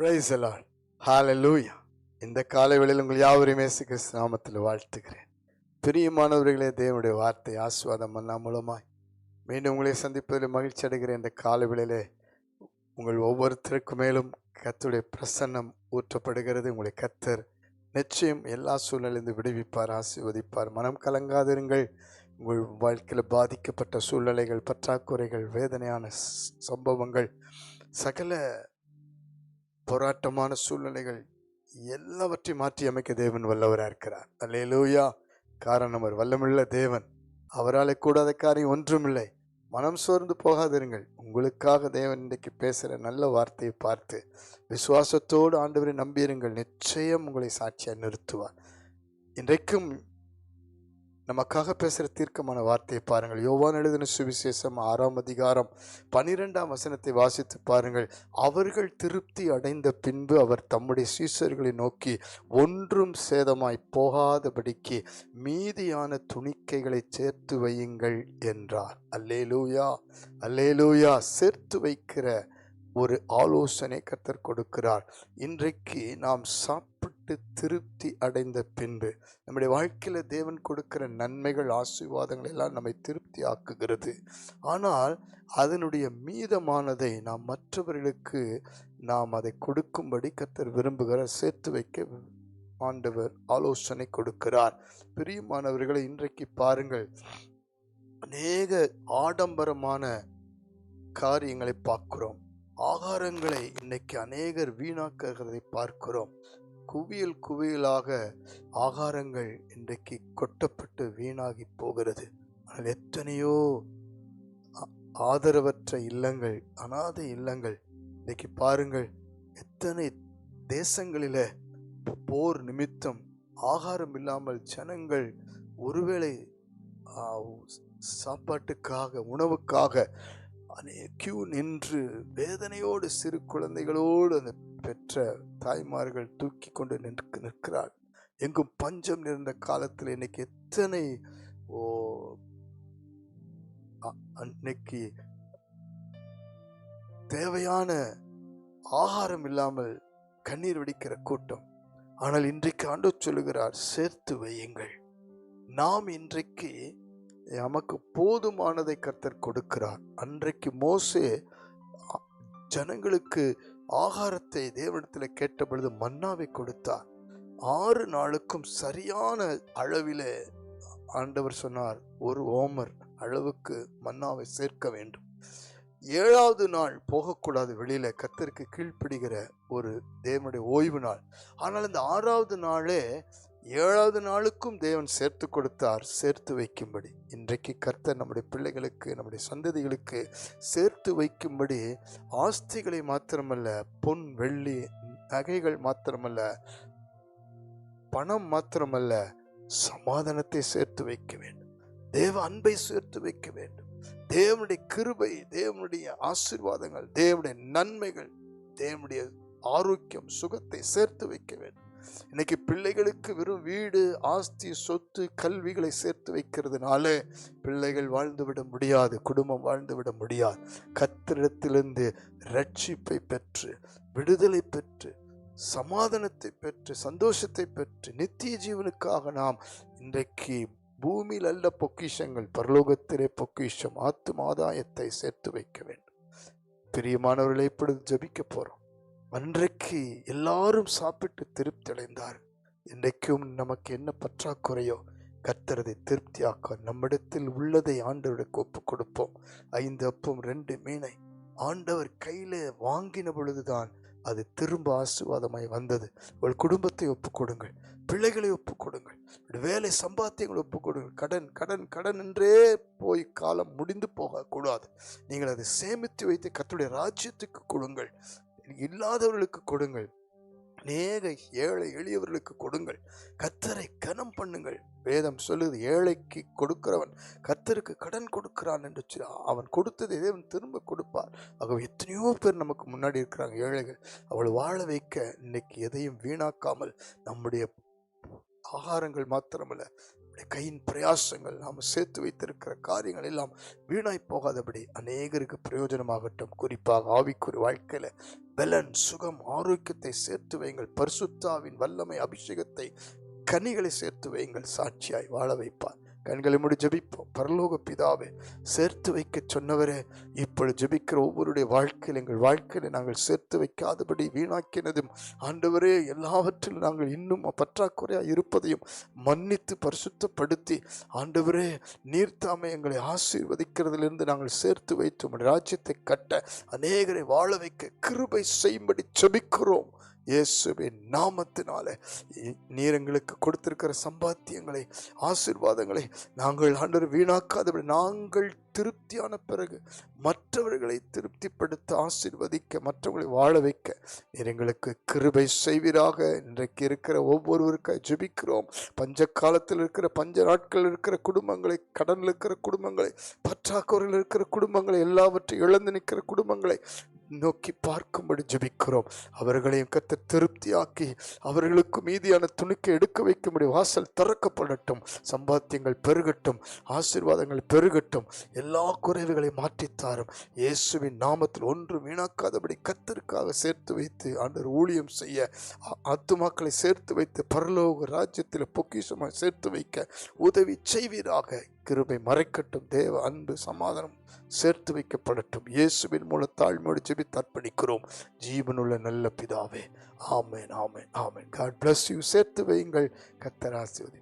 Price எல்லாம் ஹாலலூயா இந்த காலை வேளையில் உங்கள் யாவரையும் இயேசு கிறிஸ்து நாமத்தில் வாழ்த்துகிறேன். பிரியமானவர்களே தேவனுடைய வார்த்தை ஆஸ்வாதம் பண்ணா மூலமாய் மீண்டும் உங்களை சந்திப்பதில் மகிழ்ச்சி அடைகிற இந்த காலை வேளையிலே உங்கள் ஒவ்வொருத்தருக்கு மேலும் கத்துடைய பிரசன்னம் ஊற்றப்படுகிறது. உங்களை கத்தர் நிச்சயம் எல்லா சூழ்நிலையிலிருந்து விடுவிப்பார் ஆசீர்வதிப்பார். மனம் கலங்காதிருங்கள். உங்கள் வாழ்க்கையில் பாதிக்கப்பட்ட சூழ்நிலைகள் பற்றாக்குறைகள் வேதனையான சம்பவங்கள் சகல போராட்டமான சூழ்நிலைகள் எல்லாவற்றையும் மாற்றி அமைக்க தேவன் வல்லவராக இருக்கிறார். அல்லேலூயா. காரணம் அவர் வல்லமுள்ள தேவன். அவராலே கூடாத காரியம் ஒன்றுமில்லை. மனம் சோர்ந்து போகாதிருங்கள். உங்களுக்காக தேவன் இன்றைக்கு பேசுகிற நல்ல வார்த்தையை பார்த்து விசுவாசத்தோடு ஆண்டவரை நம்பியிருங்கள். நிச்சயம் உங்களை சாட்சியாக நிறுத்துவார். இன்றைக்கும் நமக்காக பேசுகிற தீர்க்கமான வார்த்தையை பாருங்கள். யோவான் எழுதின சுவிசேஷம் ஆறாம் அதிகாரம் பனிரெண்டாம் வசனத்தை வாசித்து பாருங்கள். அவர்கள் திருப்தி அடைந்த பின்பு அவர் தம்முடைய சீசர்களை நோக்கி ஒன்றும் சேதமாய் போகாதபடிக்கு மீதியான துணிக்கைகளை சேர்த்து வையுங்கள் என்றார். அல்லே லூயா அல்லே லூயா சேர்த்து வைக்கிற ஒரு ஆலோசனை கத்தர் கொடுக்கிறார். இன்றைக்கு நாம் சாப்பிட்டு திருப்தி அடைந்த பின்பு நம்முடைய வாழ்க்கையில் தேவன் கொடுக்கிற நன்மைகள் ஆசீர்வாதங்கள் எல்லாம் நம்மை திருப்தி ஆக்குகிறது ஆனால் அதனுடைய மீதமானதை நாம் மற்றவர்களுக்கு நாம் அதை கொடுக்கும்படி கத்தர் விரும்புகிற சேர்த்து வைக்க ஆண்டவர் ஆலோசனை கொடுக்கிறார். பிரியமானவர்களை இன்றைக்கு பாருங்கள். அநேக ஆடம்பரமான காரியங்களை பார்க்கிறோம். ஆகாரங்களை இன்னைக்கு அநேகர் வீணாக்குகிறதை பார்க்கிறோம். குவியல் குவியலாக ஆகாரங்கள் இன்றைக்கு கொட்டப்பட்டு வீணாகி போகிறது. ஆனால் எத்தனையோ ஆதரவற்ற இல்லங்கள் அனாதை இல்லங்கள் இன்றைக்கு பாருங்கள் எத்தனை தேசங்களில் போர் நிமித்தம் ஆகாரம் இல்லாமல் ஜனங்கள் ஒருவேளை சாப்பாட்டுக்காக உணவுக்காக அநே கியூ நின்று வேதனையோடு சிறு குழந்தைகளோடு அந்த பெற்ற தாய்மார்கள் தூக்கி கொண்டு நிற்கு நிற்கிறாள். எங்கும் பஞ்சம் நிறைந்த காலத்தில் இன்னைக்கு எத்தனை ஓ அ- அன்னைக்கு தேவையான ஆகாரம் இல்லாமல் கண்ணீர் வெடிக்கிற கூட்டம். ஆனால் இன்றைக்கு ஆண்டு சொல்லுகிறார் சேர்த்து வையுங்கள். நாம் இன்றைக்கு நமக்கு போதுமானதை கர்த்தர் கொடுக்கிறார். அன்றைக்கு மோசே ஜனங்களுக்கு ஆகாரத்தை தேவனத்தில் கேட்ட பொழுது மன்னாவை கொடுத்தார். ஆறு நாளுக்கும் சரியான அளவிலே ஆண்டவர் சொன்னார் ஒரு ஓமர் அளவுக்கு மன்னாவை சேர்க்க வேண்டும். ஏழாவது நாள் போகக்கூடாது வெளியில. கர்த்தருக்கு கீழ்ப்பிடுகிற ஒரு தேவனுடைய ஓய்வு நாள். ஆனால் இந்த ஆறாவது நாளே ஏழாவது நாளுக்கும் தேவன் சேர்த்து கொடுத்தார் சேர்த்து வைக்கும்படி. இன்றைக்கு கர்த்தர் நம்முடைய பிள்ளைகளுக்கு நம்முடைய சந்ததிகளுக்கு சேர்த்து வைக்கும்படி ஆஸ்திகளை மாத்திரமல்ல பொன் வெள்ளி நகைகள் மாத்திரமல்ல பணம் மாத்திரமல்ல சமாதானத்தை சேர்த்து வைக்க வேண்டும். தேவ அன்பை சேர்த்து வைக்க வேண்டும். தேவனுடைய கிருபை தேவனுடைய ஆசீர்வாதங்கள் தேவனுடைய நன்மைகள் தேவனுடைய ஆரோக்கியம் சுகத்தை சேர்த்து வைக்க வேண்டும். இன்னைக்கு பிள்ளைகளுக்கு வெறும் வீடு ஆஸ்தி சொத்து கல்விகளை சேர்த்து வைக்கிறதுனால பிள்ளைகள் வாழ்ந்துவிட முடியாது குடும்பம் வாழ்ந்துவிட முடியாது. கத்திரிடத்திலிருந்து ரட்சிப்பை பெற்று விடுதலை பெற்று சமாதானத்தை பெற்று சந்தோஷத்தை பெற்று நித்திய ஜீவனுக்காக நாம் இன்றைக்கு பூமியில் அல்ல பொக்கிஷங்கள் பரலோகத்திலே பொக்கிஷம் ஆத்தும சேர்த்து வைக்க வேண்டும். பிரியமானவர்களை இப்பொழுது ஜபிக்க போகிறோம் அன்றைக்கு எல்லாரும் சாப்பிட்டு திருப்தி அடைந்தார். இன்றைக்கும் நமக்கு என்ன பற்றாக்குறையோ? கர்த்தரதை திருப்தியாக்க நம்மிடத்தில் உள்ளதை ஆண்டவருக்கு ஒப்பு கொடுப்போம். ஐந்து அப்பம் ரெண்டு மீனை ஆண்டவர் கையில் வாங்கின பொழுதுதான் அது திரும்ப ஆசீர்வாதமாய் வந்தது. உங்கள் குடும்பத்தை ஒப்பு கொடுங்கள். பிள்ளைகளை ஒப்பு கொடுங்கள். வேலை சம்பாத்தியங்களை ஒப்பு கொடுங்கள். கடன் கடன் கடன் என்றே போய் காலம் முடிந்து போகக்கூடாது. நீங்கள் அதை சேமித்து வைத்து கத்துடைய ராஜ்யத்துக்கு கொடுங்கள். இல்லாதவர்களுக்கு கொடுங்கள். அநேக ஏழை எளியவர்களுக்கு கொடுங்கள். கத்தரை கனம் பண்ணுங்கள். வேதம் சொல்லுது ஏழைக்கு கொடுக்கிறவன் கத்தருக்கு கடன் கொடுக்கிறான் என்று சொல்லி அவன் கொடுத்ததை தேவன் திரும்ப கொடுப்பார். ஆகவே எத்தனையோ பேர் நமக்கு முன்னாடி இருக்கிறாங்க ஏழைகள். அவளை வாழ வைக்க இன்னைக்கு எதையும் வீணாக்காமல் நம்முடைய ஆகாரங்கள் மாத்திரமல்ல நம்முடைய கையின் பிரயாசங்கள் நாம் சேர்த்து வைத்திருக்கிற காரியங்கள் எல்லாம் வீணாய் போகாதபடி அநேகருக்கு பிரயோஜனமாகட்டும். குறிப்பாக ஆவிக்குறி வாழ்க்கையில் பலன் சுகம் ஆரோக்கியத்தை சேர்த்து வையுங்கள். பரிசுத்தாவின் வல்லமை அபிஷேகத்தை கனிகளை சேர்த்து வையுங்கள். சாட்சியாய் வாழ வைப்பார். கண்களை மூடி ஜபிப்போம். பரலோக பிதாவே சேர்த்து வைக்க சொன்னவரே இப்பொழுது ஜபிக்கிற ஒவ்வொருடைய வாழ்க்கையில் எங்கள் வாழ்க்கையில் நாங்கள் சேர்த்து வைக்காதபடி வீணாக்கினதும் ஆண்டவரே எல்லாவற்றிலும் நாங்கள் இன்னும் பற்றாக்குறையாக இருப்பதையும் மன்னித்து பரிசுத்தப்படுத்தி ஆண்டவரே நீர்த்தாமை எங்களை ஆசீர்வதிக்கிறதிலிருந்து நாங்கள் சேர்த்து வைத்து ராஜ்யத்தை கட்ட அநேகரை வாழ வைக்க கிருபை செய்யும்படி ஜபிக்கிறோம். இயேசுவின் நாமத்தினால. நீர் எங்களுக்கு கொடுத்திருக்கிற சம்பாத்தியங்களை ஆசீர்வாதங்களை நாங்கள் ஆண்டவர் வீணாக்காதபடி நாங்கள் திருப்தியான பிறகு மற்றவர்களை திருப்திப்படுத்த ஆசிர்வதிக்க மற்றவர்களை வாழ வைக்க நீர் எங்களுக்கு கிருபை செய்வீராக. இன்றைக்கு இருக்கிற ஒவ்வொருவருக்காக ஜெபிக்கிறோம். பஞ்ச காலத்தில் இருக்கிற பஞ்ச நாட்கள் இருக்கிற குடும்பங்களை கடனில் இருக்கிற குடும்பங்களை பற்றாக்குறையில் இருக்கிற குடும்பங்களை எல்லாவற்றையும் இழந்து நிற்கிற குடும்பங்களை நோக்கி பார்க்கும்படி ஜெபிக்கிறோம். அவர்களையும் கத்த திருப்தியாக்கி அவர்களுக்கு மீதியான துணிக்கை எடுக்க வைக்கும்படி வாசல் திறக்கப்படட்டும். சம்பாத்தியங்கள் பெருகட்டும் ஆசீர்வாதங்கள் பெருகட்டும். எல்லா குறைவுகளையும் மாற்றித்தாரும். இயேசுவின் நாமத்தில் ஒன்று வீணாக்காதபடி கத்திற்காக சேர்த்து வைத்து ஆண்டவர் ஊழியம் செய்ய ஆத்துமாக்களை சேர்த்து வைத்து பரலோக ராஜ்யத்தில் பொக்கிஷமாக சேர்த்து வைக்க உதவி செய்வீராக. கிருபை மறைக்கட்டும் தேவ அன்பு சமாதானம் சேர்த்து வைக்கப்படட்டும். இயேசுவின் மூலம் தாழ்மையோடு செபி தர்ப்பணிக்கிறோம் ஜீவனுள்ள நல்ல பிதாவே ஆமேன் ஆமேன் ஆமேன். காட் பிளஸ் யூ சேர்த்து வையுங்கள். கத்தராசிவதி